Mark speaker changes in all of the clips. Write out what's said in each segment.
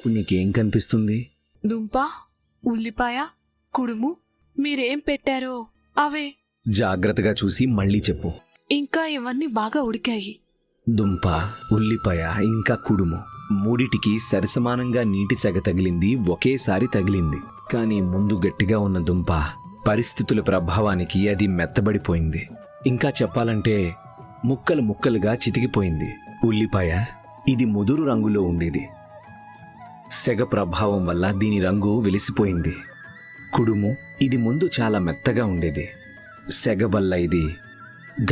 Speaker 1: ఇప్పుడు నీకేం కనిపిస్తుంది?
Speaker 2: దుంప ఉల్లిపాయ కుడుము మీరేం పెట్టారో అవే.
Speaker 1: జాగ్రత్తగా చూసి మళ్ళీ చెప్పు.
Speaker 2: ఇంకా ఇవన్నీ బాగా ఉడికాయి.
Speaker 1: దుంప ఉల్లిపాయ ఇంకా కుడుము. మూడిటికి సరిసమానంగా నీటి సెగ తగిలింది ఒకేసారి తగిలింది. కానీ ముందు గట్టిగా ఉన్న దుంప పరిస్థితుల ప్రభావానికి అది మెత్తబడిపోయింది. ఇంకా చెప్పాలంటే ముక్కలు ముక్కలుగా చితికిపోయింది. ఉల్లిపాయ ఇది ముదురు రంగులో ఉండేది. సెగ ప్రభావం వల్ల దీని రంగు వెలిసిపోయింది. కుడుము ఇది ముందు చాలా మెత్తగా ఉండేది. సెగ వల్ల ఇది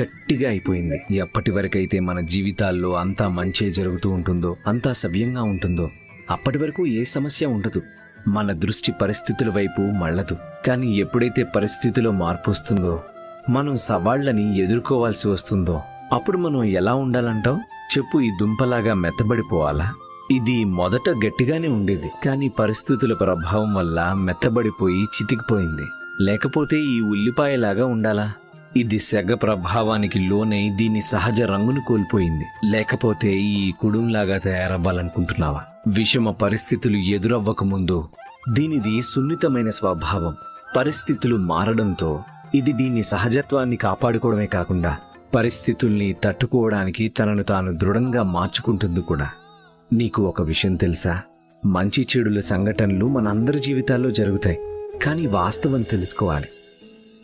Speaker 1: గట్టిగా అయిపోయింది. ఎప్పటి వరకైతే మన జీవితాల్లో అంతా మంచే జరుగుతూ ఉంటుందో అంతా సవ్యంగా ఉంటుందో అప్పటి వరకు ఏ సమస్య ఉండదు. మన దృష్టి పరిస్థితుల వైపు మళ్ళదు. కానీ ఎప్పుడైతే పరిస్థితిలో మార్పు వస్తుందో మనం సవాళ్ళని ఎదుర్కోవాల్సి వస్తుందో అప్పుడు మనం ఎలా ఉండాలంటావు? చెప్పు ఈ దుంపలాగా మెత్తబడిపోవాలా? ఇది మొదట గట్టిగానే ఉండేది. కానీ పరిస్థితుల ప్రభావం వల్ల మెత్తబడిపోయి చితికిపోయింది. లేకపోతే ఈ ఉల్లిపాయలాగా ఉండాలా? ఇది సెగ ప్రభావానికి లోనై దీని సహజ రంగును కోల్పోయింది. లేకపోతే ఈ కుడుంలాగా తయారవ్వాలనుకుంటున్నావా? విషమ పరిస్థితులు ఎదురవ్వకముందు దీనిది సున్నితమైన స్వభావం. పరిస్థితులు మారడంతో ఇది దీని సహజత్వాన్ని కాపాడుకోవడమే కాకుండా పరిస్థితుల్ని తట్టుకోవడానికి తనను తాను దృఢంగా మార్చుకుంటుంది కూడా. నీకు ఒక విషయం తెలుసా? మంచి చెడుల సంఘటనలు మనందరి జీవితాల్లో జరుగుతాయి కానీ వాస్తవం తెలుసుకోవాలి.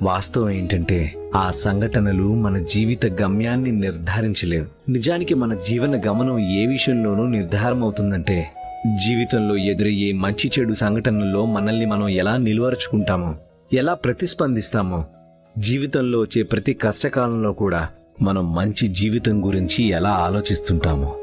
Speaker 1: వాస్తవం ఏంటంటే ఆ సంఘటనలు మన జీవిత గమ్యాన్ని నిర్ధారించలేవు. నిజానికి మన జీవన గమనం ఏ విషయంలోనూ నిర్ధారం అవుతుందంటే జీవితంలో ఎదురయ్యే మంచి చెడు సంఘటనల్లో మనల్ని మనం ఎలా నిలువరుచుకుంటామో ఎలా ప్రతిస్పందిస్తామో జీవితంలో వచ్చే ప్రతి కష్టకాలంలో కూడా మనం మంచి జీవితం గురించి ఎలా ఆలోచిస్తుంటామో.